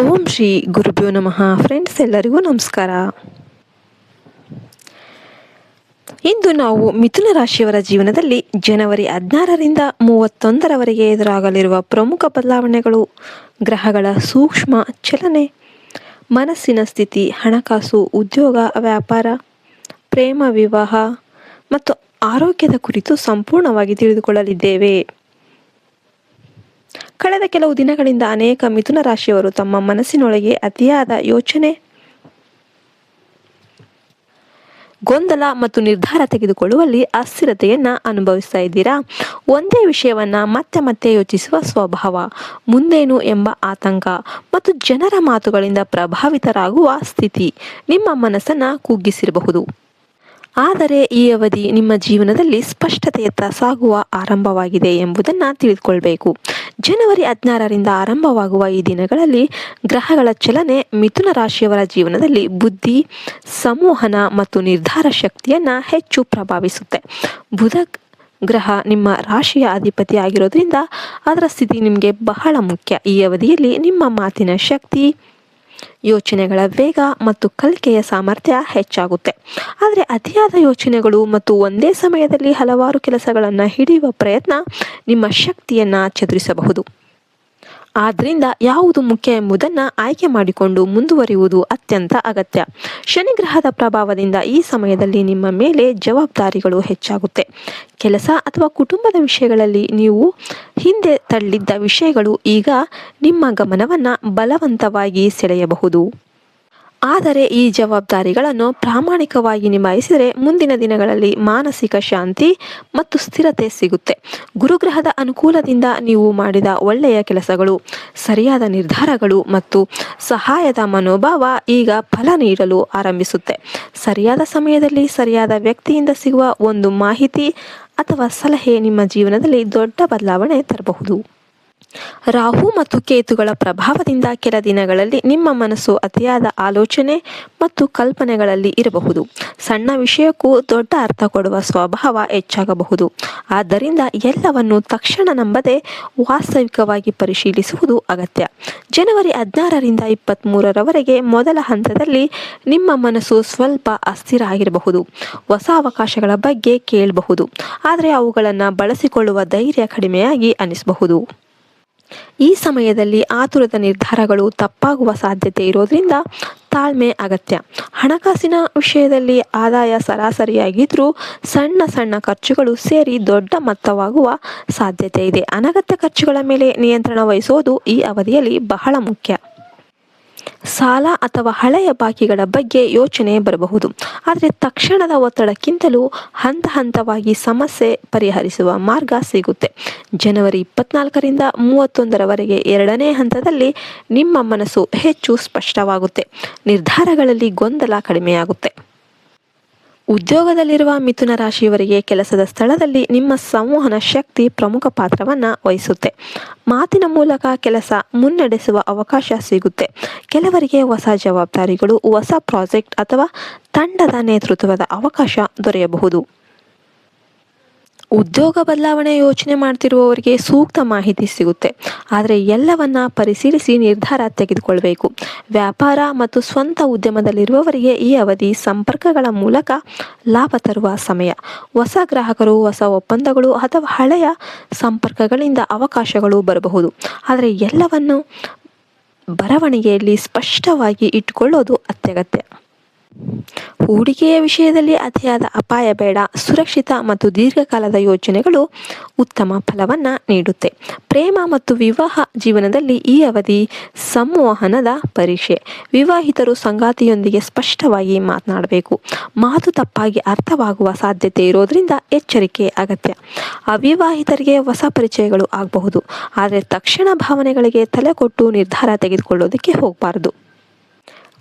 ಓಂ ಶ್ರೀ ಗುರುಭ್ಯೋ ನಮಃ. ಫ್ರೆಂಡ್ಸ್ ಎಲ್ಲರಿಗೂ ನಮಸ್ಕಾರ. ಇಂದು ನಾವು ಮಿಥುನ ರಾಶಿಯವರ ಜೀವನದಲ್ಲಿ ಜನವರಿ ಹದಿನಾರರಿಂದ ಮೂವತ್ತೊಂದರವರೆಗೆ ಎದುರಾಗಲಿರುವ ಪ್ರಮುಖ ಬದಲಾವಣೆಗಳು ಗ್ರಹಗಳ ಸೂಕ್ಷ್ಮ ಚಲನೆ, ಮನಸ್ಸಿನ ಸ್ಥಿತಿ, ಹಣಕಾಸು, ಉದ್ಯೋಗ, ವ್ಯಾಪಾರ, ಪ್ರೇಮ, ವಿವಾಹ ಮತ್ತು ಆರೋಗ್ಯದ ಕುರಿತು ಸಂಪೂರ್ಣವಾಗಿ ತಿಳಿದುಕೊಳ್ಳಲಿದ್ದೇವೆ. ಕಳೆದ ಕೆಲವು ದಿನಗಳಿಂದ ಅನೇಕ ಮಿಥುನ ರಾಶಿಯವರು ತಮ್ಮ ಮನಸ್ಸಿನೊಳಗೆ ಅತಿಯಾದ ಯೋಚನೆ, ಗೊಂದಲ ಮತ್ತು ನಿರ್ಧಾರ ತೆಗೆದುಕೊಳ್ಳುವಲ್ಲಿ ಅಸ್ಥಿರತೆಯನ್ನ ಅನುಭವಿಸ್ತಾ ಇದ್ದೀರಾ? ಒಂದೇ ವಿಷಯವನ್ನ ಮತ್ತೆ ಮತ್ತೆ ಯೋಚಿಸುವ ಸ್ವಭಾವ, ಮುಂದೇನು ಎಂಬ ಆತಂಕ ಮತ್ತು ಜನರ ಮಾತುಗಳಿಂದ ಪ್ರಭಾವಿತರಾಗುವ ಸ್ಥಿತಿ ನಿಮ್ಮ ಮನಸ್ಸನ್ನ ಕುಗ್ಗಿಸಿರಬಹುದು. ಆದರೆ ಈ ಅವಧಿ ನಿಮ್ಮ ಜೀವನದಲ್ಲಿ ಸ್ಪಷ್ಟತೆಯತ್ತ ಸಾಗುವ ಆರಂಭವಾಗಿದೆ ಎಂಬುದನ್ನು ತಿಳಿದುಕೊಳ್ಬೇಕು. ಜನವರಿ ಹದಿನಾರರಿಂದ ಆರಂಭವಾಗುವ ಈ ದಿನಗಳಲ್ಲಿ ಗ್ರಹಗಳ ಚಲನೆ ಮಿಥುನ ರಾಶಿಯವರ ಜೀವನದಲ್ಲಿ ಬುದ್ಧಿ, ಸಂವಹನ ಮತ್ತು ನಿರ್ಧಾರ ಶಕ್ತಿಯನ್ನು ಹೆಚ್ಚು ಪ್ರಭಾವಿಸುತ್ತೆ. ಬುಧ ಗ್ರಹ ನಿಮ್ಮ ರಾಶಿಯ ಅಧಿಪತಿ ಆಗಿರೋದ್ರಿಂದ ಅದರ ಸ್ಥಿತಿ ನಿಮಗೆ ಬಹಳ ಮುಖ್ಯ. ಈ ಅವಧಿಯಲ್ಲಿ ನಿಮ್ಮ ಮಾತಿನ ಶಕ್ತಿ ಯೋಚನೆಗಳ ವೇಗ ಮತ್ತು ಕಲಿಕೆಯ ಸಾಮರ್ಥ್ಯ ಹೆಚ್ಚಾಗುತ್ತೆ. ಆದರೆ ಅತಿಯಾದ ಯೋಚನೆಗಳು ಮತ್ತು ಒಂದೇ ಸಮಯದಲ್ಲಿ ಹಲವಾರು ಕೆಲಸಗಳನ್ನು ಹಿಡಿಯುವ ಪ್ರಯತ್ನ ನಿಮ್ಮ ಶಕ್ತಿಯನ್ನು ಚದುರಿಸಬಹುದು. ಆದ್ದರಿಂದ ಯಾವುದು ಮುಖ್ಯ ಎಂಬುದನ್ನು ಆಯ್ಕೆ ಮಾಡಿಕೊಂಡು ಮುಂದುವರಿಯುವುದು ಅತ್ಯಂತ ಅಗತ್ಯ. ಶನಿಗ್ರಹದ ಪ್ರಭಾವದಿಂದ ಈ ಸಮಯದಲ್ಲಿ ನಿಮ್ಮ ಮೇಲೆ ಜವಾಬ್ದಾರಿಗಳು ಹೆಚ್ಚಾಗುತ್ತೆ. ಕೆಲಸ ಅಥವಾ ಕುಟುಂಬದ ವಿಷಯಗಳಲ್ಲಿ ನೀವು ಹಿಂದೆ ತಳ್ಳಿದ್ದ ವಿಷಯಗಳು ಈಗ ನಿಮ್ಮ ಗಮನವನ್ನು ಬಲವಂತವಾಗಿ ಸೆಳೆಯಬಹುದು. ಆದರೆ ಈ ಜವಾಬ್ದಾರಿಗಳನ್ನು ಪ್ರಾಮಾಣಿಕವಾಗಿ ನಿಭಾಯಿಸಿದರೆ ಮುಂದಿನ ದಿನಗಳಲ್ಲಿ ಮಾನಸಿಕ ಶಾಂತಿ ಮತ್ತು ಸ್ಥಿರತೆ ಸಿಗುತ್ತೆ. ಗುರುಗ್ರಹದ ಅನುಕೂಲದಿಂದ ನೀವು ಮಾಡಿದ ಒಳ್ಳೆಯ ಕೆಲಸಗಳು, ಸರಿಯಾದ ನಿರ್ಧಾರಗಳು ಮತ್ತು ಸಹಾಯದ ಮನೋಭಾವ ಈಗ ಫಲ ನೀಡಲು ಆರಂಭಿಸುತ್ತೆ. ಸರಿಯಾದ ಸಮಯದಲ್ಲಿ ಸರಿಯಾದ ವ್ಯಕ್ತಿಯಿಂದ ಸಿಗುವ ಒಂದು ಮಾಹಿತಿ ಅಥವಾ ಸಲಹೆ ನಿಮ್ಮ ಜೀವನದಲ್ಲಿ ದೊಡ್ಡ ಬದಲಾವಣೆ ತರಬಹುದು. ರಾಹು ಮತ್ತು ಕೇತುಗಳ ಪ್ರಭಾವದಿಂದ ಕೆಲ ದಿನಗಳಲ್ಲಿ ನಿಮ್ಮ ಮನಸ್ಸು ಅತಿಯಾದ ಆಲೋಚನೆ ಮತ್ತು ಕಲ್ಪನೆಗಳಲ್ಲಿ ಇರಬಹುದು. ಸಣ್ಣ ವಿಷಯಕ್ಕೂ ದೊಡ್ಡ ಅರ್ಥ ಕೊಡುವ ಸ್ವಭಾವ ಹೆಚ್ಚಾಗಬಹುದು. ಆದ್ದರಿಂದ ಎಲ್ಲವನ್ನು ತಕ್ಷಣ ನಂಬದೆ ವಾಸ್ತವಿಕವಾಗಿ ಪರಿಶೀಲಿಸುವುದು ಅಗತ್ಯ. ಜನವರಿ ಹದಿನಾರರಿಂದ ಇಪ್ಪತ್ತ್ಮೂರರವರೆಗೆ ಮೊದಲ ಹಂತದಲ್ಲಿ ನಿಮ್ಮ ಮನಸ್ಸು ಸ್ವಲ್ಪ ಅಸ್ಥಿರ ಆಗಿರಬಹುದು. ಹೊಸ ಅವಕಾಶಗಳ ಬಗ್ಗೆ ಕೇಳಬಹುದು. ಆದರೆ ಅವುಗಳನ್ನು ಬಳಸಿಕೊಳ್ಳುವ ಧೈರ್ಯ ಕಡಿಮೆಯಾಗಿ ಅನಿಸಬಹುದು. ಈ ಸಮಯದಲ್ಲಿ ಆತುರದ ನಿರ್ಧಾರಗಳು ತಪ್ಪಾಗುವ ಸಾಧ್ಯತೆ ಇರೋದ್ರಿಂದ ತಾಳ್ಮೆ ಅಗತ್ಯ. ಹಣಕಾಸಿನ ವಿಷಯದಲ್ಲಿ ಆದಾಯ ಸರಾಸರಿಯಾಗಿದ್ದರೂ ಸಣ್ಣ ಸಣ್ಣ ಖರ್ಚುಗಳು ಸೇರಿ ದೊಡ್ಡ ಮೊತ್ತವಾಗುವ ಸಾಧ್ಯತೆ ಇದೆ. ಅನಗತ್ಯ ಖರ್ಚುಗಳ ಮೇಲೆ ನಿಯಂತ್ರಣ ವಹಿಸೋದು ಈ ಅವಧಿಯಲ್ಲಿ ಬಹಳ ಮುಖ್ಯ. ಸಾಲ ಅಥವಾ ಹಳೆಯ ಬಾಕಿಗಳ ಬಗ್ಗೆ ಯೋಚನೆ ಬರಬಹುದು. ಆದರೆ ತಕ್ಷಣದ ಒತ್ತಡಕ್ಕಿಂತಲೂ ಹಂತ ಹಂತವಾಗಿ ಸಮಸ್ಯೆ ಪರಿಹರಿಸುವ ಮಾರ್ಗ ಸಿಗುತ್ತೆ. ಜನವರಿ ಇಪ್ಪತ್ನಾಲ್ಕರಿಂದ ಮೂವತ್ತೊಂದರವರೆಗೆ ಎರಡನೇ ಹಂತದಲ್ಲಿ ನಿಮ್ಮ ಮನಸ್ಸು ಹೆಚ್ಚು ಸ್ಪಷ್ಟವಾಗುತ್ತೆ. ನಿರ್ಧಾರಗಳಲ್ಲಿ ಗೊಂದಲ ಕಡಿಮೆಯಾಗುತ್ತೆ. ಉದ್ಯೋಗದಲ್ಲಿರುವ ಮಿಥುನ ರಾಶಿಯವರಿಗೆ ಕೆಲಸದ ಸ್ಥಳದಲ್ಲಿ ನಿಮ್ಮ ಸಂವಹನ ಶಕ್ತಿ ಪ್ರಮುಖ ಪಾತ್ರವನ್ನು ವಹಿಸುತ್ತೆ. ಮಾತಿನ ಮೂಲಕ ಕೆಲಸ ಮುನ್ನಡೆಸುವ ಅವಕಾಶ ಸಿಗುತ್ತೆ. ಕೆಲವರಿಗೆ ಹೊಸ ಜವಾಬ್ದಾರಿಗಳು, ಹೊಸ ಪ್ರಾಜೆಕ್ಟ್ ಅಥವಾ ತಂಡದ ನೇತೃತ್ವದ ಅವಕಾಶ ದೊರೆಯಬಹುದು. ಉದ್ಯೋಗ ಬದಲಾವಣೆ ಯೋಚನೆ ಮಾಡ್ತಿರುವವರಿಗೆ ಸೂಕ್ತ ಮಾಹಿತಿ ಸಿಗುತ್ತೆ. ಆದರೆ ಎಲ್ಲವನ್ನ ಪರಿಶೀಲಿಸಿ ನಿರ್ಧಾರ ತೆಗೆದುಕೊಳ್ಬೇಕು. ವ್ಯಾಪಾರ ಮತ್ತು ಸ್ವಂತ ಉದ್ಯಮದಲ್ಲಿರುವವರಿಗೆ ಈ ಅವಧಿ ಸಂಪರ್ಕಗಳ ಮೂಲಕ ಲಾಭ ತರುವ ಸಮಯ. ಹೊಸ ಗ್ರಾಹಕರು, ಹೊಸ ಒಪ್ಪಂದಗಳು ಅಥವಾ ಹಳೆಯ ಸಂಪರ್ಕಗಳಿಂದ ಅವಕಾಶಗಳು ಬರಬಹುದು. ಆದರೆ ಎಲ್ಲವನ್ನು ಬರವಣಿಗೆಯಲ್ಲಿ ಸ್ಪಷ್ಟವಾಗಿ ಇಟ್ಟುಕೊಳ್ಳೋದು ಅತ್ಯಗತ್ಯ. ಹೂಡಿಕೆಯ ವಿಷಯದಲ್ಲಿ ಅತಿಯಾದ ಅಪಾಯ ಬೇಡ, ಸುರಕ್ಷಿತ ಮತ್ತು ದೀರ್ಘಕಾಲದ ಯೋಜನೆಗಳು ಉತ್ತಮ ಫಲವನ್ನು ನೀಡುತ್ತೆ. ಪ್ರೇಮ ಮತ್ತು ವಿವಾಹ ಜೀವನದಲ್ಲಿ ಈ ಅವಧಿ ಸಂವಹನದ ಪರೀಕ್ಷೆ. ವಿವಾಹಿತರು ಸಂಗಾತಿಯೊಂದಿಗೆ ಸ್ಪಷ್ಟವಾಗಿ ಮಾತನಾಡಬೇಕು. ಮಾತು ತಪ್ಪಾಗಿ ಅರ್ಥವಾಗುವ ಸಾಧ್ಯತೆ ಇರೋದರಿಂದ ಎಚ್ಚರಿಕೆ ಅಗತ್ಯ. ಅವಿವಾಹಿತರಿಗೆ ಹೊಸ ಪರಿಚಯಗಳು ಆಗಬಹುದು. ಆದರೆ ತಕ್ಷಣ ಭಾವನೆಗಳಿಗೆ ತಲೆ ಕೊಟ್ಟು ನಿರ್ಧಾರ ತೆಗೆದುಕೊಳ್ಳೋದಕ್ಕೆ ಹೋಗಬಾರದು.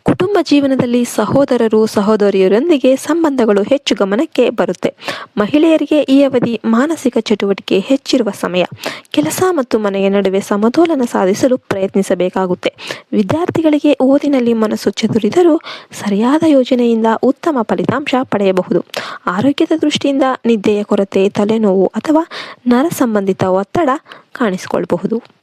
ಕುಟುಂಬ ಜೀವನದಲ್ಲಿ ಸಹೋದರರು, ಸಹೋದರಿಯರೊಂದಿಗೆ ಸಂಬಂಧಗಳು ಹೆಚ್ಚು ಗಮನಕ್ಕೆ ಬರುತ್ತೆ. ಮಹಿಳೆಯರಿಗೆ ಈ ಅವಧಿ ಮಾನಸಿಕ ಚಟುವಟಿಕೆ ಹೆಚ್ಚಿರುವ ಸಮಯ. ಕೆಲಸ ಮತ್ತು ಮನೆಯ ನಡುವೆ ಸಮತೋಲನ ಸಾಧಿಸಲು ಪ್ರಯತ್ನಿಸಬೇಕಾಗುತ್ತೆ. ವಿದ್ಯಾರ್ಥಿಗಳಿಗೆ ಓದಿನಲ್ಲಿ ಮನಸ್ಸು ಚದುರಿದರೂ ಸರಿಯಾದ ಯೋಜನೆಯಿಂದ ಉತ್ತಮ ಫಲಿತಾಂಶ ಪಡೆಯಬಹುದು. ಆರೋಗ್ಯದ ದೃಷ್ಟಿಯಿಂದ ನಿದ್ದೆಯ ಕೊರತೆ, ತಲೆನೋವು ಅಥವಾ ನರ ಸಂಬಂಧಿತ ಒತ್ತಡ ಕಾಣಿಸಿಕೊಳ್ಳಬಹುದು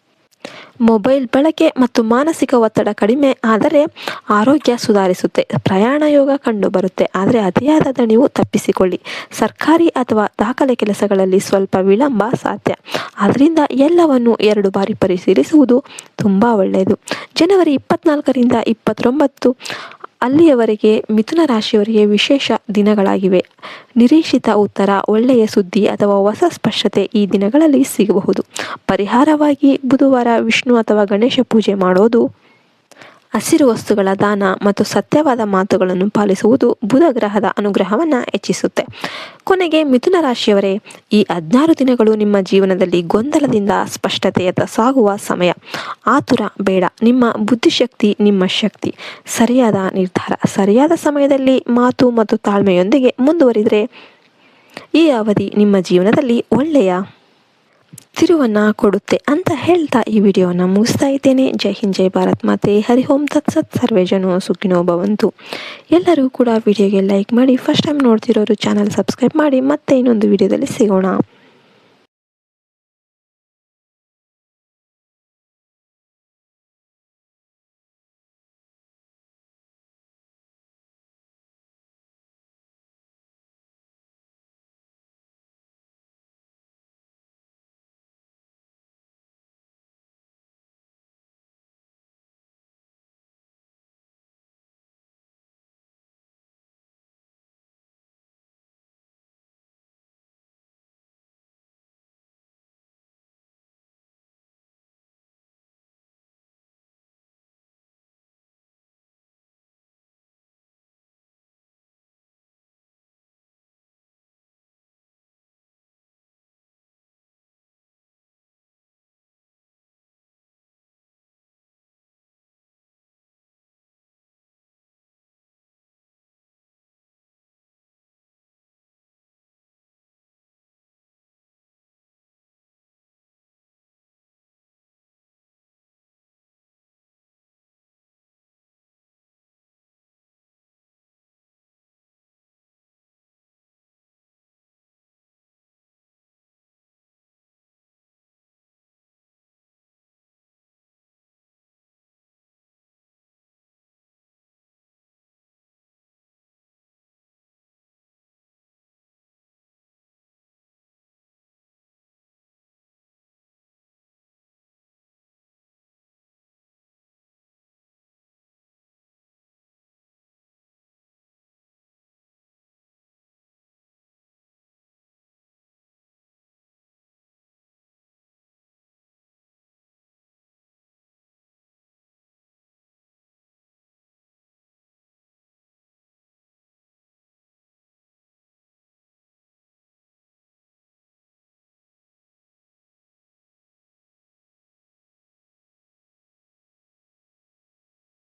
ಮೊಬೈಲ್ ಬಳಕೆ ಮತ್ತು ಮಾನಸಿಕ ಒತ್ತಡ ಕಡಿಮೆ ಆದರೆ ಆರೋಗ್ಯ ಸುಧಾರಿಸುತ್ತೆ. ಪ್ರಯಾಣ ಯೋಗ ಕಂಡು ಬರುತ್ತೆ ಆದರೆ ಅತಿಯಾದ ದಣಿವು ತಪ್ಪಿಸಿಕೊಳ್ಳಿ. ಸರ್ಕಾರಿ ಅಥವಾ ದಾಖಲೆ ಕೆಲಸಗಳಲ್ಲಿ ಸ್ವಲ್ಪ ವಿಳಂಬ ಸಾಧ್ಯ. ಆದ್ದರಿಂದ ಎಲ್ಲವನ್ನು ಎರಡು ಬಾರಿ ಪರಿಶೀಲಿಸುವುದು ತುಂಬ ಒಳ್ಳೆಯದು. ಜನವರಿ ಇಪ್ಪತ್ನಾಲ್ಕರಿಂದ ಇಪ್ಪತ್ತೊಂಬತ್ತು ಅಲ್ಲಿಯವರೆಗೆ ಮಿಥುನ ರಾಶಿಯವರಿಗೆ ವಿಶೇಷ ದಿನಗಳಾಗಿವೆ. ನಿರೀಕ್ಷಿತ ಉತ್ತರ, ಒಳ್ಳೆಯ ಸುದ್ದಿ ಅಥವಾ ಹೊಸ ಸ್ಪಷ್ಟತೆ ಈ ದಿನಗಳಲ್ಲಿ ಸಿಗಬಹುದು. ಪರಿಹಾರವಾಗಿ ಬುಧವಾರ ವಿಷ್ಣು ಅಥವಾ ಗಣೇಶ ಪೂಜೆ ಮಾಡೋದು ಹಸಿರು ವಸ್ತುಗಳ ದಾನ ಮತ್ತು ಸತ್ಯವಾದ ಮಾತುಗಳನ್ನು ಪಾಲಿಸುವುದು ಬುಧ ಗ್ರಹದ ಅನುಗ್ರಹವನ್ನು ಹೆಚ್ಚಿಸುತ್ತೆ. ಕೊನೆಗೆ ಮಿಥುನ ರಾಶಿಯವರೇ, ಈ ಹದಿನಾರು ದಿನಗಳು ನಿಮ್ಮ ಜೀವನದಲ್ಲಿ ಗೊಂದಲದಿಂದ ಸ್ಪಷ್ಟತೆಯತ್ತ ಸಾಗುವ ಸಮಯ. ಆತುರ ಬೇಡ, ನಿಮ್ಮ ಬುದ್ಧಿಶಕ್ತಿ ನಿಮ್ಮ ಶಕ್ತಿ. ಸರಿಯಾದ ನಿರ್ಧಾರ, ಸರಿಯಾದ ಸಮಯದಲ್ಲಿ ಮಾತು ಮತ್ತು ತಾಳ್ಮೆಯೊಂದಿಗೆ ಮುಂದುವರಿದರೆ ಈ ಅವಧಿ ನಿಮ್ಮ ಜೀವನದಲ್ಲಿ ಒಳ್ಳೆಯ ತಿರುವನ್ನು ಕೊಡುತ್ತೆ ಅಂತ ಹೇಳ್ತಾ ಈ ವಿಡಿಯೋನ ಮುಗಿಸ್ತಾ ಇದ್ದೇನೆ. ಜೈ ಹಿಂದ್, ಜೈ ಭಾರತ್ ಮಾತೆ. ಹರಿ ಓಂ ತತ್ಸತ್ ಸರ್ವೇ ಜನ ಸುಖಿನೋ ಭವಂತು. ಎಲ್ಲರೂ ಕೂಡ ವಿಡಿಯೋಗೆ ಲೈಕ್ ಮಾಡಿ, ಫಸ್ಟ್ ಟೈಮ್ ನೋಡ್ತಿರೋರು ಚಾನಲ್ ಸಬ್ಸ್ಕ್ರೈಬ್ ಮಾಡಿ, ಮತ್ತೆ ಇನ್ನೊಂದು ವಿಡಿಯೋದಲ್ಲಿ ಸಿಗೋಣ.